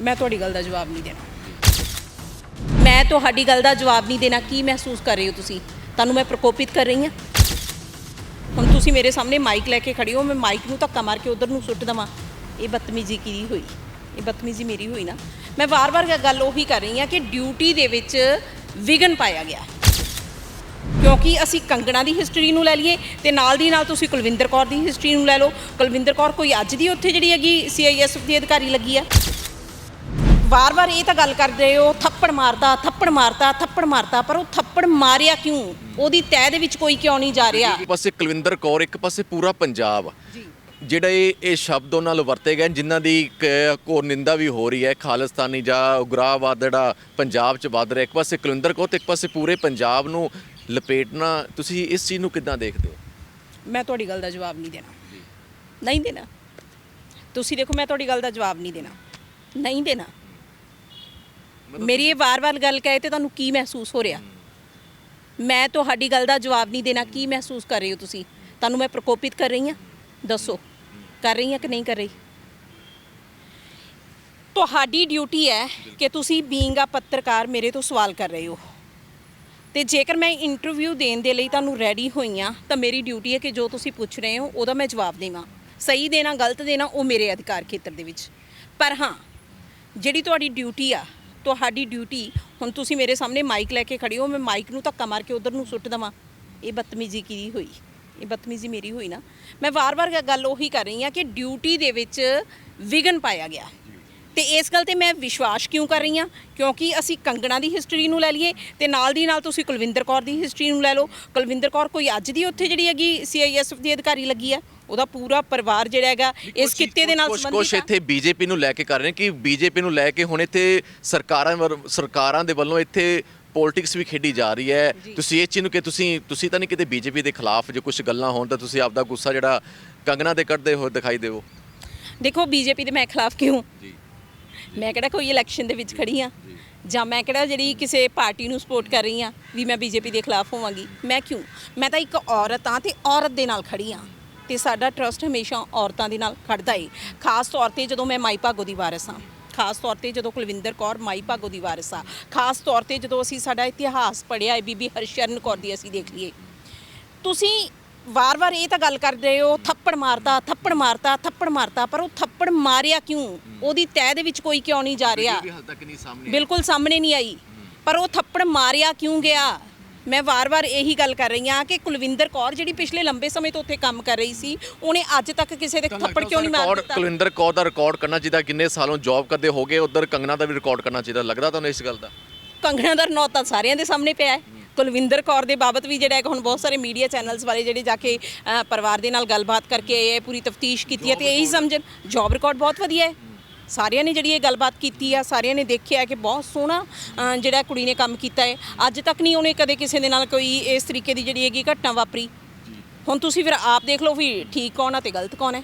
ਮੈਂ ਤੁਹਾਡੀ ਗੱਲ ਦਾ ਜਵਾਬ ਨਹੀਂ ਦੇਣਾ। ਮੈਂ ਤੁਹਾਡੀ ਗੱਲ ਦਾ ਜਵਾਬ ਨਹੀਂ ਦੇਣਾ, ਕੀ ਮਹਿਸੂਸ ਕਰ ਰਹੇ ਹੋ ਤੁਸੀਂ? ਤੁਹਾਨੂੰ ਮੈਂ ਪ੍ਰਕੋਪਿਤ ਕਰ ਰਹੀ ਹਾਂ? ਹੁਣ ਤੁਸੀਂ ਮੇਰੇ ਸਾਹਮਣੇ ਮਾਈਕ ਲੈ ਕੇ ਖੜੀ ਹੋ, ਮੈਂ ਮਾਈਕ ਨੂੰ ਧੱਕਾ ਮਾਰ ਕੇ ਉਧਰ ਨੂੰ ਸੁੱਟ ਦਵਾਂ। ਇਹ ਬਦਤਮੀਜ਼ੀ ਕੀ ਹੋਈ? ਇਹ ਬਦਤਮੀਜ਼ੀ ਮੇਰੀ ਹੋਈ ਨਾ। ਮੈਂ ਵਾਰ-ਵਾਰ ਗੱਲ ਉਹੀ ਕਰ ਰਹੀ ਹਾਂ ਕਿ ਡਿਊਟੀ ਦੇ ਵਿੱਚ ਵਿਗਨ ਪਾਇਆ ਗਿਆ। ਕਿਉਂਕਿ ਅਸੀਂ ਕੰਗਣਾ ਦੀ ਹਿਸਟਰੀ ਨੂੰ ਲੈ ਲਈਏ ਤੇ ਨਾਲ ਦੀ ਨਾਲ ਤੁਸੀਂ ਕੁਲਵਿੰਦਰ ਕੌਰ ਦੀ ਹਿਸਟਰੀ ਨੂੰ ਲੈ ਲਓ। ਕੁਲਵਿੰਦਰ ਕੌਰ ਕੋਈ ਅੱਜ ਦੀ ਉੱਥੇ ਜਿਹੜੀ ਹੈਗੀ ਸੀਆਈਐਸਐਫ ਦੀ ਅਧਿਕਾਰੀ ਲੱਗੀ ਆ? ਵਾਰ-ਵਾਰ ਇਹ ਤਾਂ ਗੱਲ ਕਰਦੇ ਹੋ ਥੱਪੜ ਮਾਰਦਾ ਥੱਪੜ ਮਾਰਦਾ ਥੱਪੜ ਮਾਰਦਾ ਪਰ ਉਹ ਥੱਪੜ ਮਾਰਿਆ ਕਿਉਂ? ਉਹਦੀ ਤਹਿ ਦੇ ਵਿੱਚ ਕੋਈ ਕਿਉਂ ਨਹੀਂ ਜਾ ਰਿਹਾ? ਇੱਕ ਪਾਸੇ ਕੁਲਵਿੰਦਰ ਕੌਰ ਇੱਕ ਪਾਸੇ ਪੂਰਾ ਪੰਜਾਬ। ਜਿਹੜਾ ਇਹ ਇਹ ਸ਼ਬਦ ਉਹਨਾਂ ਨਾਲ ਵਰਤੇ ਗਏ ਜਿਨ੍ਹਾਂ ਦੀ ਕ- ਨਿੰਦਾ ਵੀ ਹੋ ਰਹੀ ਹੈ ਖਾਲਿਸਤਾਨੀ ਜਾਂ ਉਗਰਾਹਵਾਦ ਜਿਹੜਾ ਪੰਜਾਬ 'ਚ ਵੱਧ ਰਿਹਾ। ਇੱਕ ਪਾਸੇ ਕੁਲਵਿੰਦਰ ਕੌਰ ਤੇ ਇੱਕ ਪਾਸੇ ਪੂਰੇ ਪੰਜਾਬ ਨੂੰ ਲਪੇਟਣਾ ਤੁਸੀਂ ਇਸ ਚੀਜ਼ ਨੂੰ ਕਿੱਦਾਂ ਦੇਖਦੇ ਹੋ? ਮੈਂ ਤੁਹਾਡੀ ਗੱਲ ਦਾ ਜਵਾਬ ਨਹੀਂ ਦੇਣਾ। ਨਹੀਂ ਦੇਣਾ। ਤੁਸੀਂ ਦੇਖੋ ਮੈਂ ਤੁਹਾਡੀ ਗੱਲ ਦਾ ਜਵਾਬ ਨਹੀਂ ਦੇਣਾ। ਨਹੀਂ ਦੇਣਾ। ਮੇਰੀ ਇਹ ਵਾਰ-ਵਾਰ ਗੱਲ ਕਹੇ ਤੇ ਤੁਹਾਨੂੰ ਕੀ ਮਹਿਸੂਸ ਹੋ ਰਿਹਾ? ਮੈਂ ਤੁਹਾਡੀ ਗੱਲ ਦਾ ਜਵਾਬ ਨਹੀਂ ਦੇਣਾ। ਕੀ ਮਹਿਸੂਸ ਕਰ ਰਹੇ ਹੋ ਤੁਸੀਂ? ਤੁਹਾਨੂੰ ਮੈਂ ਪ੍ਰਕੋਪਿਤ ਕਰ ਰਹੀ ਹਾਂ? ਦੱਸੋ। ਕਰ ਰਹੀ ਹਾਂ ਕਿ ਨਹੀਂ ਕਰ ਰਹੀ? ਤੁਹਾਡੀ ਡਿਊਟੀ ਹੈ ਕਿ ਤੁਸੀਂ ਬੀਇੰਗ ਆ ਪੱਤਰਕਾਰ ਮੇਰੇ ਤੋਂ ਸਵਾਲ ਕਰ ਰਹੇ ਹੋ। ਤੇ ਜੇਕਰ ਮੈਂ ਇੰਟਰਵਿਊ ਦੇਣ ਦੇ ਲਈ ਤੁਹਾਨੂੰ ਰੈਡੀ ਹੋਈਆਂ ਤਾਂ ਮੇਰੀ ਡਿਊਟੀ ਹੈ ਕਿ ਜੋ ਤੁਸੀਂ ਪੁੱਛ ਰਹੇ ਹੋ ਉਹਦਾ ਮੈਂ ਜਵਾਬ ਦੇਵਾਂ। ਸਹੀ ਦੇਣਾ ਗਲਤ ਦੇਣਾ ਉਹ ਮੇਰੇ ਅਧਿਕਾਰ ਖੇਤਰ ਦੇ ਵਿੱਚ। ਪਰ ਹਾਂ ਜਿਹੜੀ ਤੁਹਾਡੀ ਡਿਊਟੀ ਆ ਤੁਹਾਡੀ ਡਿਊਟੀ ਹੁਣ ਤੁਸੀਂ ਮੇਰੇ ਸਾਹਮਣੇ ਮਾਈਕ ਲੈ ਕੇ ਖੜੀ ਹੋ, ਮੈਂ ਮਾਈਕ ਨੂੰ ਧੱਕਾ ਮਾਰ ਕੇ ਉਧਰ ਨੂੰ ਸੁੱਟ ਦਵਾਂ। ਇਹ ਬਦਤਮੀਜ਼ੀ ਕੀ ਹੋਈ? ਇਹ ਬਦਤਮੀਜ਼ੀ ਮੇਰੀ ਹੋਈ ਨਾ। ਮੈਂ ਵਾਰ-ਵਾਰ ਗੱਲ ਉਹੀ ਕਰ ਰਹੀ ਹਾਂ ਕਿ ਡਿਊਟੀ ਦੇ ਵਿੱਚ ਵਿਗਨ ਪਾਇਆ ਗਿਆ। ਤੇ ਇਸ ਗੱਲ ਤੇ ਮੈਂ ਵਿਸ਼ਵਾਸ ਕਿਉਂ ਕਰ ਰਹੀ ਹਾਂ? ਕਿਉਂਕਿ ਅਸੀਂ ਕੰਗਣਾ ਦੀ ਹਿਸਟਰੀ ਨੂੰ ਲੈ ਲਈਏ ਤੇ ਨਾਲ ਦੀ ਨਾਲ ਤੁਸੀਂ ਕੁਲਵਿੰਦਰ ਕੌਰ ਦੀ ਹਿਸਟਰੀ ਨੂੰ ਲੈ ਲਓ। ਕੁਲਵਿੰਦਰ ਕੌਰ ਕੋਈ ਅੱਜ ਦੀ ਉੱਥੇ ਜਿਹੜੀ ਹੈਗੀ ਸੀਆਈਐਸਐਫ ਦੀ ਅਧਿਕਾਰੀ ਲੱਗੀ ਆ ਉਹਦਾ ਪੂਰਾ ਪਰਿਵਾਰ ਜਿਹੜਾ ਹੈਗਾ ਇਸ ਕਿੱਤੇ ਦੇ ਨਾਲ ਸੰਬੰਧਿਤ ਆ ਇੱਥੇ ਬੀਜੇਪੀ ਨੂੰ ਲੈ ਕੇ ਕਰ ਰਹੇ ਕਿ ਬੀਜੇਪੀ ਨੂੰ ਲੈ ਕੇ ਹੁਣ ਇੱਥੇ ਸਰਕਾਰਾਂ ਵੱਲ- ਸਰਕਾਰਾਂ ਦੇ ਵੱਲੋਂ ਇੱਥੇ ਪੋਲਿਟਿਕਸ ਵੀ ਖੇਡੀ ਜਾ ਰਹੀ ਹੈ। ਤੁਸੀਂ ਇਹ ਚੀਜ਼ ਨੂੰ ਕਿ ਤੁਸੀਂ ਤੁਸੀਂ ਤਾਂ ਨਹੀਂ ਕਿਤੇ ਬੀਜੇਪੀ ਦੇ ਖਿਲਾਫ ਜੇ ਕੁਝ ਗੱਲਾਂ ਹੋਣ ਤਾਂ ਤੁਸੀਂ ਆਪਦਾ ਗੁੱਸਾ ਜਿਹੜਾ ਕੰਗਣਾ ਤੇ ਕੱਢਦੇ ਹੋਏ ਦਿਖਾਈ ਦਿਓ। ਦੇਖੋ ਬੀਜੇਪੀ ਦੇ ਮੈਂ ਖਿਲਾਫ ਕਿਉਂ? ਜੀ। ਮੈਂ ਕਿਹੜਾ ਕੋਈ ਇਲੈਕਸ਼ਨ ਦੇ ਵਿੱਚ ਖੜੀ ਆ ਜਾਂ। ਮੈਂ ਕਿਹੜਾ ਜਿਹੜੀ ਕਿਸੇ ਪਾਰਟੀ ਨੂੰ ਸਪੋਰਟ ਕਰ ਰਹੀ ਆ ਵੀ ਮੈਂ ਬੀਜੇਪੀ ਦੇ ਖਿਲਾਫ ਹੋਵਾਂਗੀ? ਮੈਂ ਕਿਉਂ? ਮੈਂ ਤਾਂ ਇੱਕ ਔਰਤ ਆ ਤੇ ਔਰਤ ਦੇ ਨਾਲ ਖੜੀ ਆ ਤੇ ਸਾਡਾ ਟਰਸਟ ਹਮੇਸ਼ਾ ਔਰਤਾਂ ਦੇ ਨਾਲ ਖੜਦਾ ਏ। ਖਾਸ ਤੌਰ ਤੇ ਜਦੋਂ ਮੈਂ ਮਾਈ ਭਾਗੋ ਦੀ ਵਾਰਸ ਆ ਖਾਸ ਤੌਰ ਤੇ ਜਦੋਂ ਕੁਲਵਿੰਦਰ ਕੌਰ ਮਾਈ ਭਾਗੋ ਦੀ ਵਾਰਸ ਆ ਖਾਸ ਤੌਰ ਤੇ ਜਦੋਂ ਅਸੀਂ ਸਾਡਾ ਇਤਿਹਾਸ ਪੜ੍ਹਿਆ ਹੈ ਬੀਬੀ ਹਰਸ਼ਰਨ ਕੌਰ ਦੀ ਅਸੀਂ ਦੇਖ ਲਈਏ। ਤੁਸੀਂ ਵਾਰ-ਵਾਰ ਇਹ ਤਾਂ ਗੱਲ ਕਰਦੇ ਹੋ ਥੱਪੜ ਮਾਰਦਾ ਥੱਪੜ ਮਾਰਦਾ ਥੱਪੜ ਮਾਰਦਾ ਪਰ ਉਹ ਥੱਪੜ ਮਾਰਿਆ ਕਿਉਂ? ਉਹਦੀ ਤਹਿ ਦੇ ਵਿੱਚ ਕੋਈ ਕਿਉਂ ਨਹੀਂ ਜਾ ਰਿਹਾ? ਬਿਲਕੁਲ ਸਾਹਮਣੇ ਨਹੀਂ ਆਈ। ਪਰ ਉਹ ਥੱਪੜ ਮਾਰਿਆ ਕਿਉਂ ਗਿਆ? ਮੈਂ ਵਾਰ-ਵਾਰ ਇਹੀ ਗੱਲ ਕਰ ਰਹੀ ਹਾਂ ਕਿ ਕੁਲਵਿੰਦਰ ਕੌਰ ਜਿਹੜੀ ਪਿਛਲੇ ਲੰਬੇ ਸਮੇਂ ਤੋਂ ਉੱਥੇ ਕੰਮ ਕਰ ਰਹੀ ਸੀ ਉਹਨੇ ਅੱਜ ਤੱਕ ਕਿਸੇ ਦੇ ਥੱਪੜ ਕਿਉਂ ਨਹੀਂ ਮਾਰ ਰਿਕਾਰਡ ਦਿੱਤਾ? ਕੁਲਵਿੰਦਰ ਕੌਰ ਦਾ ਰਿਕਾਰਡ ਕਰਨਾ ਚਾਹੀਦਾ ਕਿੰਨੇ ਸਾਲੋਂ ਜੌਬ ਕਰਦੇ ਹੋਗੇ ਉਧਰ ਕੰਗਣਾ ਦਾ ਵੀ ਰਿਕਾਰਡ ਕਰਨਾ ਚਾਹੀਦਾ ਲੱਗਦਾ ਤੁਹਾਨੂੰ ਇਸ ਗੱਲ ਦਾ? ਕੰਗਣਾ ਦਾ ਨੌ ਤਾਂ ਸਾਰਿਆਂ ਦੇ ਸਾਹਮਣੇ ਪਿਆ ਹੈ। ਕੁਲਵਿੰਦਰ ਕੌਰ ਦੇ ਬਾਬਤ ਵੀ ਜਿਹੜਾ ਹੈ ਹੁਣ ਬਹੁਤ ਸਾਰੇ ਮੀਡੀਆ ਚੈਨਲਸ ਵਾਲੇ ਜਿਹੜੇ ਜਾ ਕੇ ਪਰਿਵਾਰ ਦੇ ਨਾਲ ਗੱਲਬਾਤ ਕਰਕੇ ਆਏ ਹੈ ਪੂਰੀ ਤਫਤੀਸ਼ ਕੀਤੀ ਹੈ ਤੇ ਇਹੀ ਸਮਝਣ। ਜੌਬ ਰਿਕਾਰਡ ਬਹੁਤ ਵਧੀਆ ਹੈ। ਸਾਰਿਆਂ ਨੇ ਜਿਹੜੀ ਇਹ ਗੱਲਬਾਤ ਕੀਤੀ ਆ ਸਾਰਿਆਂ ਨੇ ਦੇਖਿਆ ਕਿ ਬਹੁਤ ਸੋਹਣਾ ਜਿਹੜਾ ਕੁੜੀ ਨੇ ਕੰਮ ਕੀਤਾ ਹੈ ਅੱਜ ਤੱਕ ਨਹੀਂ ਉਹਨੇ ਕਦੇ ਕਿਸੇ ਦੇ ਨਾਲ ਕੋਈ ਇਸ ਤਰੀਕੇ ਦੀ ਜਿਹੜੀ ਹੈਗੀ ਘਟਨਾ ਵਾਪਰੀ। ਹੁਣ ਤੁਸੀਂ ਫਿਰ ਆਪ ਦੇਖ ਲਓ ਵੀ ਠੀਕ ਕੌਣ ਆ ਤੇ ਗਲਤ ਕੌਣ ਹੈ